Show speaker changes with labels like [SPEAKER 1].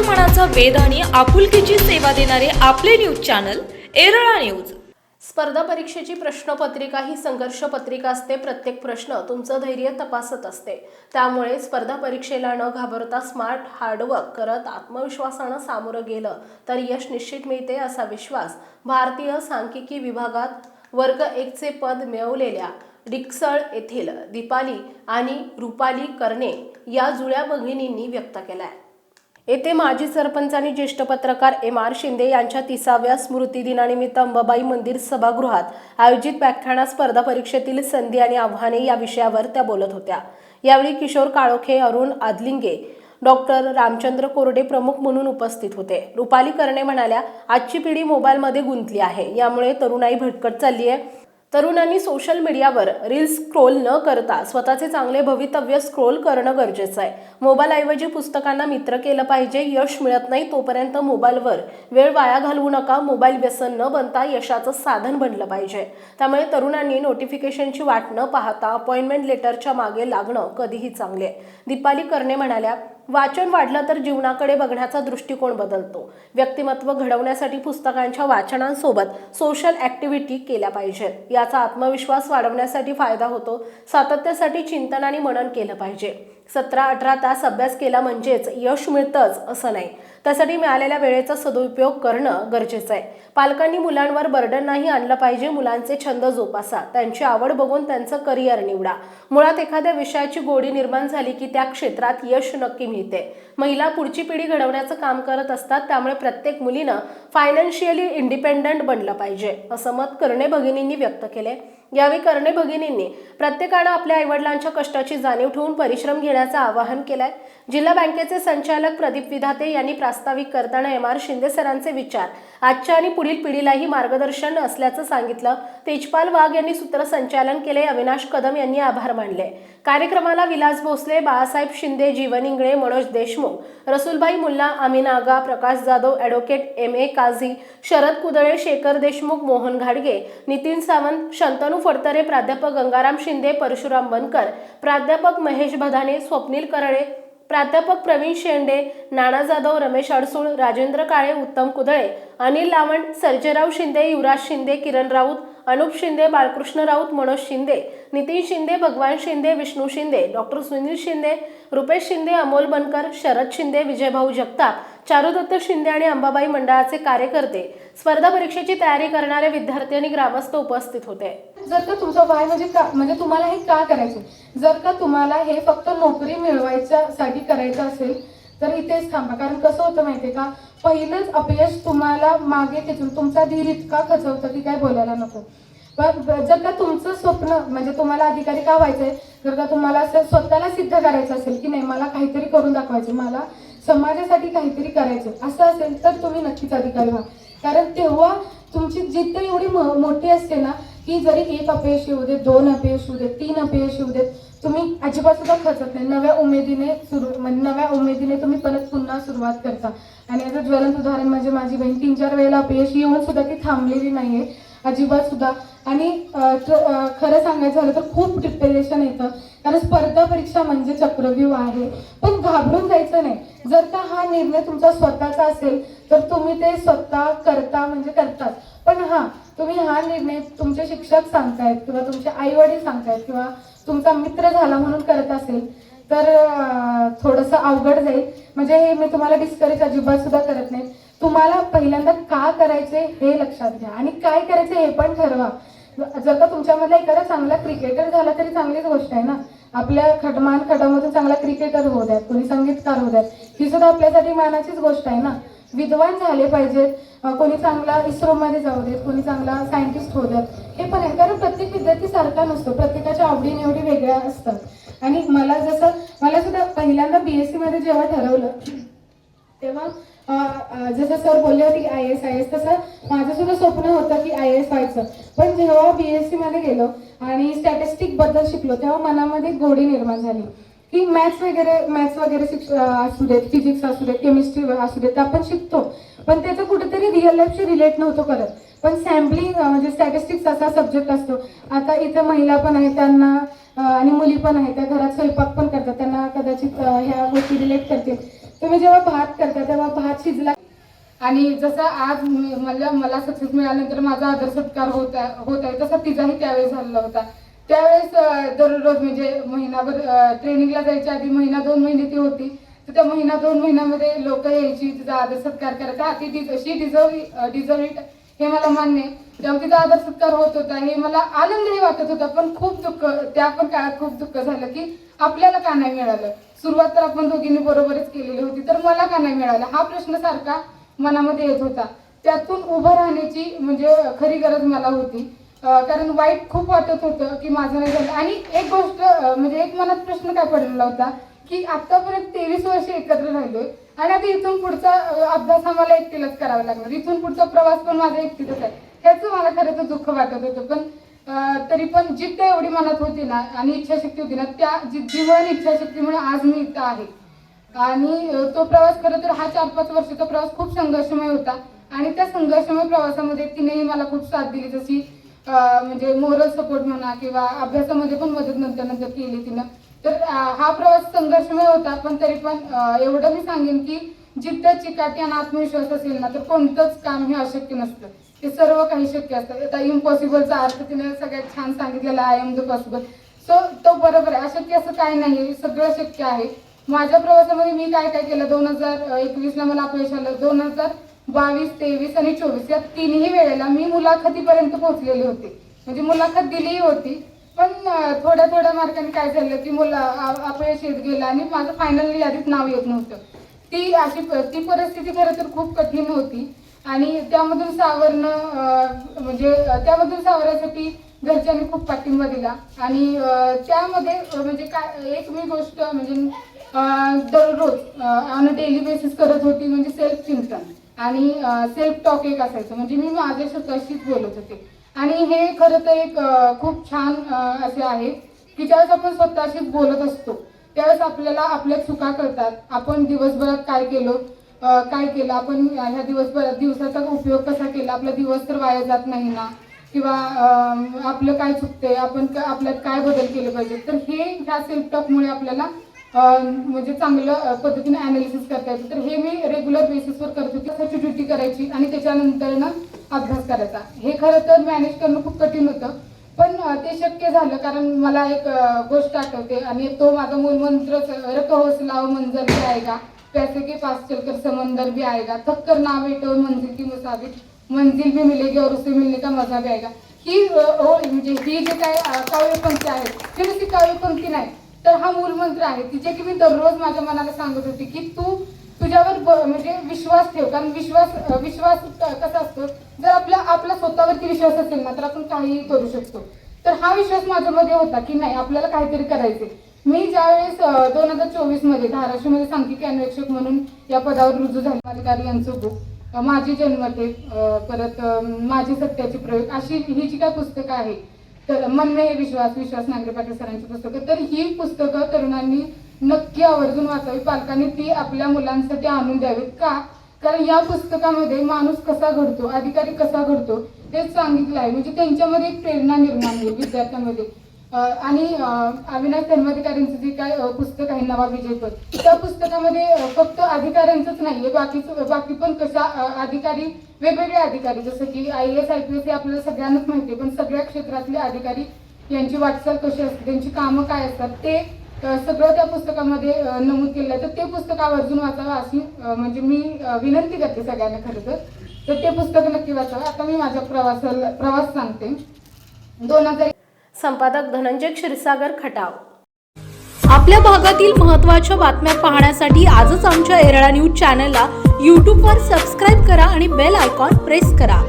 [SPEAKER 1] मनाचा वेध आणि आपुलकीची सेवा देणारे आपले न्यूज चॅनल एरळा न्यूज.
[SPEAKER 2] स्पर्धा परीक्षेची प्रश्नपत्रिका ही संघर्ष पत्रिका असते. प्रत्येक प्रश्न तुमचं धैर्य तपासत असते. त्यामुळे स्पर्धा परीक्षेला न घाबरता स्मार्ट हार्डवर्क करत आत्मविश्वासानं सामोरं गेलं तर यश निश्चित मिळते असा विश्वास भारतीय सांख्यिकी विभागात वर्ग एकचे पद मिळवलेल्या डिक्सळ येथील दीपाली आणि रुपाली कर्णे या जुळ्या भगिनींनी व्यक्त केला आहे येथे माजी सरपंच आणि ज्येष्ठ पत्रकार एम आर शिंदे यांच्या तिसाव्या स्मृतिदिनानिमित्त अंबाबाई मंदिर सभागृहात आयोजित व्याख्याना स्पर्धा परीक्षेतील संधी आणि आव्हाने या विषयावर त्या बोलत होत्या. यावेळी किशोर काळोखे अरुण आदलिंगे डॉक्टर रामचंद्र कोरडे प्रमुख म्हणून उपस्थित होते. रुपाली कर्णे म्हणाल्या आजची पिढी मोबाईलमध्ये गुंतली आहे. यामुळे तरुणाई भटकट चालली आहे तरुणांनी सोशल मीडियावर रील्स स्क्रोल न करता स्वतःचे चांगले भवितव्य स्क्रोल करणं गरजेचं आहे. मोबाईलऐवजी पुस्तकांना मित्र केलं पाहिजे यश मिळत नाही तोपर्यंत मोबाईलवर वेळ वाया घालवू नका मोबाईल व्यसन न बनता यशाचं साधन बनलं पाहिजे. त्यामुळे तरुणांनी नोटिफिकेशनची वाट न पाहता अपॉइंटमेंट लेटरच्या मागे लागणं कधीही चांगले दीपाली कर्णे म्हणाल्या वाचन वाढलं तर जीवनाकडे बघण्याचा दृष्टिकोन बदलतो. व्यक्तिमत्व घडवण्यासाठी पुस्तकांच्या वाचनांसोबत सोशल ॲक्टिव्हिटी केल्या पाहिजेत याचा आत्मविश्वास वाढवण्यासाठी फायदा होतो. सातत्यासाठी चिंतन आणि मनन केलं पाहिजे. सतरा अठरा तास अभ्यास केला म्हणजेच यश मिळतंच असं नाही. त्यासाठी मिळालेल्या वेळेचा सदुपयोग करणं गरजेचं आहे. पालकांनी मुलांवर बर्डन नाही आणलं पाहिजे मुलांचे छंद जोपासा. त्यांची आवड बघून त्यांचं करिअर निवडा. मुळात एखाद्या विषयाची गोडी निर्माण झाली की त्या क्षेत्रात यश नक्की मिळते. महिला पुढची पिढी घडवण्याचं काम करत असतात त्यामुळे प्रत्येक मुलीनं फायनान्शियली इंडिपेंडंट बनलं पाहिजे असं मत करणे भगिनींनी व्यक्त केले यावेळी कर्णे भगिनींनी प्रत्येकानं आपल्या आईवडिलांच्या कष्टाची जाणीव ठेवून परिश्रम घेण्याचं आवाहन केलंय. जिल्हा बँकेचे संचालक प्रदीप विधाते यांनी प्रास्ताविक करताना एम आर शिंदे सरांचे विचार आजच्या आणि पुढील पिढीलाही मार्गदर्शन असल्याचं सांगितलं. तेजपाल वाघ यांनी सूत्रसंचालन केले अविनाश कदम यांनी आभार मानले. कार्यक्रमाला Vilas Bhosale Balasaheb Shinde Jeevan Ingale Manoj Deshmukh Rasulbhai Mulla Amin Aga Prakash Jadhav advocate M A Kazi Sharad Kudale Shekhar Deshmukh Mohan घाडगे नितीन सावंत शंतनू फडतरे प्राध्यापक गंगाराम शिंदे परशुराम बनकर प्राध्यापक महेश भदाने स्वप्नील करळे प्राध्यापक प्रवीण शेंडे नाना जाधव रमेश अडसूळ राजेंद्र काळे उत्तम कुदळे अनिल लावण सर्जेराव शिंदे युवराज शिंदे किरण राऊत अनुप शिंदे बाळकृष्ण राऊत मनोज शिंदे नितीन शिंदे भगवान शिंदे विष्णू शिंदे डॉक्टर सुनील शिंदे रुपेश शिंदे अमोल बनकर शरद शिंदे विजयभाऊ जगताप चारुदत्त शिंदे आणि अंबाबाई मंडळाचे कार्यकर्ते स्पर्धा परीक्षेची तयारी करणारे विद्यार्थी आणि ग्रामस्थ उपस्थित होते.
[SPEAKER 3] जर का तुमचं वय म्हणजे का म्हणजे तुम्हाला हे का करायचं? जर का तुम्हाला हे फक्त नोकरी मिळवायच्यासाठी करायचं असेल तर इथेच थांबा. कारण कसं होतं माहितीये का? पहिलंच अपयश तुम्हाला मागे खेचून तुमचा धीर इतका खचवतं की काय बोलायला नको. पण जर का तुमचं स्वप्न म्हणजे तुम्हाला अधिकारी का व्हायचंय? जर का तुम्हाला असं स्वतःला सिद्ध करायचं असेल की नाही मला काहीतरी करून दाखवायचं मला समाजासाठी काहीतरी करायचं असं असेल तर तुम्ही नक्कीच अधिकारी व्हा. कारण तेव्हा तुमची जिद्द एवढी म- मोठी असते ना की जरी एक अपयश येऊ दे दोन अपयश येऊ दे तीन अपयश येऊ देत तुम्ही अजिबात सुद्धा खचत नाही. नव्या उमेदीने सुरू म्हणजे नव्या उमेदीने तुम्ही परत पुन्हा सुरुवात करता. आणि याचं ज्वलंत उदाहरण म्हणजे माझी बहीण तीन चार वेळेला अपयश येऊन सुद्धा ती थांबलेली नाहीये. अजिबात सुद्धा. आणि खरं सांगायचं झालं तर खूप डिप्रेशन येतं. कारण स्पर्धा परीक्षा म्हणजे चक्रव्यूह आहे. पण घाबरून जायचं नाही. जर का हा निर्णय तुमचा स्वतःचा असेल तर तुम्ही ते स्वतः करता म्हणजे करतात. पण हा तुम्ही हा निर्णय तुमचे शिक्षक सांगतायत किंवा तुमचे आई वडील सांगतायत किंवा तुमचा मित्र झाला म्हणून करत असेल तर थोडंसं अवघड जाईल. म्हणजे हे मी तुम्हाला डिस्करेज अजिबात सुद्धा करत नाही. तुम्हाला पहिल्यांदा का करायचे हे लक्षात घ्या. आणि काय करायचे हे पण ठरवा. जर का तुमच्यामधला एखादा चांगला क्रिकेटर झाला तरी चांगलीच गोष्ट आहे ना. आपल्या खटमान खटामधून चांगला क्रिकेटर होऊ द्यात कोणी संगीतकार होऊ द्यात. ही सुद्धा आपल्यासाठी मानाचीच गोष्ट आहे ना. विद्वान झाले पाहिजेत. कोणी चांगला इस्रोमध्ये जाऊ देत कोणी चांगला सायंटिस्ट होऊ द्यात. हे पण आहे. कारण प्रत्येक विद्यार्थी सारखा नसतो. प्रत्येकाच्या आवडीनिवडी वेगळ्या असतात. आणि मला जसं मला सुद्धा पहिल्यांदा बी एसमध्ये जेव्हा ठरवलं तेव्हा जसं सर बोलले होते आय एस आय एस तसं माझं सुद्धा स्वप्न होतं की आय एस व्हायचं पण जेव्हा बी एस सी मध्ये गेलो आणि स्टॅटिस्टिकबद्दल शिकलो तेव्हा मनामध्ये गोडी निर्माण झाली. की मॅथ्स वगैरे मॅथ्स वगैरे शिक्ष असू देत फिजिक्स असू देत केमिस्ट्री असू देत आपण शिकतो. पण त्याचं कुठेतरी रिअल लाईफशी रिलेट नव्हतो करत. पण सॅम्पलिंग म्हणजे स्टॅटिस्टिक्स असा सब्जेक्ट असतो. आता इथं महिला पण आहेत त्यांना आणि मुली पण आहेत त्या घरात स्वयंपाक पण करतात त्यांना कदाचित ह्या गोष्टी रिलेट करतील.
[SPEAKER 4] तुम्ही जेव्हा भात करता तेव्हा भात शिजला. आणि जसं आज मला मला सक्सेस मिळाल्यानंतर माझा आदर सत्कार होत आहे होत आहे तसा तिचाही त्यावेळेस झालेला होता. त्यावेळेस दररोज म्हणजे महिनाभर ट्रेनिंगला जायच्या आधी महिना दोन महिने ती होती. तर त्या महिना दोन महिन्यामध्ये लोक यायची तिचा आदर सत्कार करायचा. हा ती डिझ- शी डिझर्व डिझर्व इट हे मला मान्य आहे. तेव्हा तिचा आदर सत्कार होत होता हे मला आनंदही वाटत होता पण खूप दुःख त्या पण काळात खूप दुःख झालं की आपल्याला का नाही मिळालं? सुरुवात तर आपण दोघींनी बरोबरच केलेली होती तर मला का नाही मिळालं? हा प्रश्न सारखा मनामध्ये येत होता. त्यातून उभं राहण्याची म्हणजे खरी गरज मला होती. कारण वाईट खूप वाटत होतं की माझं नाही झालं. आणि एक गोष्ट म्हणजे एक मनात प्रश्न काय पडलेला होता की आतापर्यंत तेवीस वर्ष एकत्र राहिलोय. आणि आता इथून पुढचा अभ्यास आम्हाला एकटीलाच करावा लागणार. इथून पुढचा प्रवास पण माझा एकटीतच आहे. ह्याचं मला खरं तर दुःख वाटत होतं. पण तरी पण जिद्द एवढी मनात होती ना आणि इच्छाशक्ती होती ना त्या जिद्दीमुळे आणि इच्छाशक्तीमुळे आज मी इथं आहे. आणि तो प्रवास खरं तर हा चार पाच वर्षाचा प्रवास खूप संघर्षमय होता. आणि त्या संघर्षमय प्रवासामध्ये तिनेही मला खूप साथ दिली. जशी म्हणजे मोरल सपोर्ट म्हणा किंवा अभ्यासामध्ये पण मदत नंतर नंतर केली तिनं. तर हा प्रवास संघर्षमय होता पण तरी पण एवढं मी सांगेन की जिद्द चिकाटी आणि आत्मविश्वास असेल ना तर कोणतंच काम हे अशक्य नसतं. ते सर्व काही शक्य असतं. आता इम्पॉसिबलचा अर्थ तिने सगळ्यात छान सांगितलेला I am the possible so तो बरोबर आहे. अशक्य असं काही नाही. सगळं शक्य आहे. माझ्या प्रवासामध्ये मी काय काय केलं? दोन हजार एकवीसला मला अपयश आलं. दोन हजार बावीस तेवीस आणि चोवीस या तिन्ही वेळेला मी मुलाखतीपर्यंत पोहोचलेले होते. म्हणजे मुलाखत दिलीही होती. पण थोड्या थोड्या मार्काने काय झालं की मुलं अपयश येत गेलं आणि माझं फायनल यादीत नाव येत नव्हतं. ती अशी ती परिस्थिती खरं तर खूप कठीण होती. आणि त्यामधून सावरणं म्हणजे त्यामधून सावरायसाठी घरच्यांनी खूप पाठिंबा दिला. आणि त्यामध्ये म्हणजे काय एक मी गोष्ट म्हणजे दररोज ऑन अ डेली बेसिस करत होती म्हणजे सेल्फ चिंतन. आणि सेल्फ टॉक एक असायचं. म्हणजे मी माझ्या स्वतःशीच बोलत होते. आणि हे खरं तर एक खूप छान असे आहे की ज्यावेळेस आपण स्वतःशीच बोलत असतो त्यावेळेस आपल्याला आपल्या चुका कळतात. आपण दिवसभरात काय केलो काय केलं? आपण ह्या दिवसभरात दिवसाचा उपयोग कसा केला? आपला दिवस तर वाया जात नाही ना? किंवा आपलं काय चुकतंय? आपण क- आपल्यात काय बदल केले पाहिजे तर हे ह्या सेल्फ टॉकमुळे आपल्याला म्हणजे चांगलं पद्धतीने अनालिसिस करता येतं. तर हे मी रेग्युलर बेसिसवर करत होते. त्याची ड्युटी करायची आणि त्याच्यानंतर ना अभ्यास करायचा. हे खरं तर मॅनेज करणं खूप कठीण होतं. पण ते शक्य झालं कारण मला एक गोष्ट आठवते आणि तो माझा मूलमंत्रच रक हौसला मंजर भी आएगा. पैसे के पास चलकर समंदर भी आएगा. थक कर ना बेटो मंजिल की मुसाफिर. मंजिल भी मिलेगी और उसे मिलने का मजा भी आएगा. ही हो, म्हणजे ही जे काय अं, काव्यपंक्ती आहे ती नुसती काव्यपंक्ती नाही तर हा मूलमंत्र आहे. तिचे की मी दररोज माझ्या मनाला सांगत होती की तू तुझ्यावर ब- म्हणजे विश्वास ठेव. कारण विश्वास विश्वास कसा असतो? जर आपला आपला स्वतःवरती विश्वास असेल ना तर आपण काहीही करू शकतो. तर हा विश्वास माझ्यामध्ये होता की नाही आपल्याला काहीतरी करायचे मी ज्यावेळेस दोन हजार चोवीसमध्ये धाराशिवमध्ये सांख्यिकी अन्वेषक म्हणून या पदावर रुजू झाले अधिकारी यांचं बुक माझी जन्मते परत माझी सत्याचे प्रयोग अशी ही जी काय पुस्तकं आहे तर मन में हे विश्वास विश्वास नांगरे पाटील सरांची पुस्तकं. तर ही पुस्तकं तरुणांनी नक्की आवर्जून वाचावी. पालकांनी ती आपल्या मुलांसाठी आणून द्यावीत का? कारण या पुस्तकामध्ये माणूस कसा घडतो अधिकारी कसा घडतो हे सांगितलं आहे म्हणजे त्यांच्यामध्ये एक प्रेरणा निर्माण होईल विद्यार्थ्यांमध्ये. आणि अविनाश धर्माधिकाऱ्यांचं जे काय पुस्तक आहे नवा विजयपद त्या पुस्तकामध्ये फक्त अधिकाऱ्यांचंच नाहीये बाकीचं बाकी पण कशा अधिकारी वेगवेगळे अधिकारी जसं की I S I P S हे आपल्याला सगळ्यांनाच माहिती आहे पण सगळ्या क्षेत्रातले अधिकारी यांची वाटचाल कशी असते त्यांची कामं काय असतात ते सगळं त्या पुस्तकामध्ये नमूद केलं आहे तर ते पुस्तक आवर्जून वाचावं अशी म्हणजे मी विनंती करते सगळ्यांना खरं तर. तर ते पुस्तक नक्की वाचावं. आता मी माझ्या प्रवासाला प्रवास सांगते. दोन हजार
[SPEAKER 2] संपादक धनंजय क्षीरसागर खटाव.
[SPEAKER 1] आपल्या भागातील महत्त्वाच्या बातम्या पाहण्यासाठी आजच आमच्या एरळा न्यूज चॅनलला यूट्यूबवर सबस्क्राईब करा आणि बेल आयकॉन प्रेस करा.